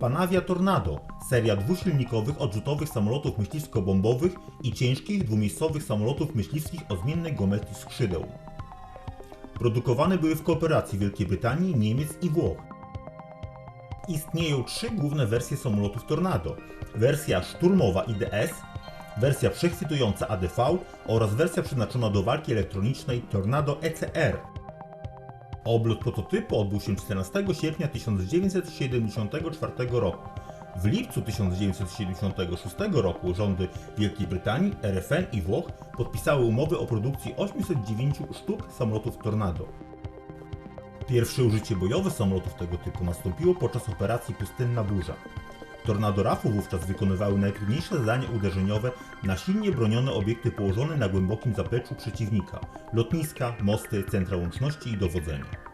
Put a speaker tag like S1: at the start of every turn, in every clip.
S1: Panavia Tornado, seria dwusilnikowych odrzutowych samolotów myśliwsko-bombowych i ciężkich dwumiejscowych samolotów myśliwskich o zmiennej geometrii skrzydeł. Produkowane były w kooperacji Wielkiej Brytanii, Niemiec i Włoch. Istnieją trzy główne wersje samolotów Tornado. Wersja szturmowa IDS, wersja przechwytująca ADV oraz wersja przeznaczona do walki elektronicznej Tornado ECR. Oblot prototypu odbył się 14 sierpnia 1974 roku. W lipcu 1976 roku rządy Wielkiej Brytanii, RFN i Włoch podpisały umowy o produkcji 809 sztuk samolotów Tornado. Pierwsze użycie bojowe samolotów tego typu nastąpiło podczas operacji Pustynna Burza. Tornado RAF-u wówczas wykonywały najtrudniejsze zadania uderzeniowe na silnie bronione obiekty położone na głębokim zapleczu przeciwnika lotniska, mosty, centra łączności i dowodzenia.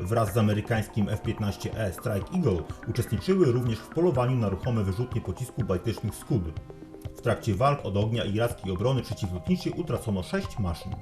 S1: Wraz z amerykańskim F-15E Strike Eagle uczestniczyły również w polowaniu na ruchome wyrzutnie pocisków balitycznych Scud. W trakcie walk od ognia irackiej obrony przeciwlotniczej utracono 6 maszyn.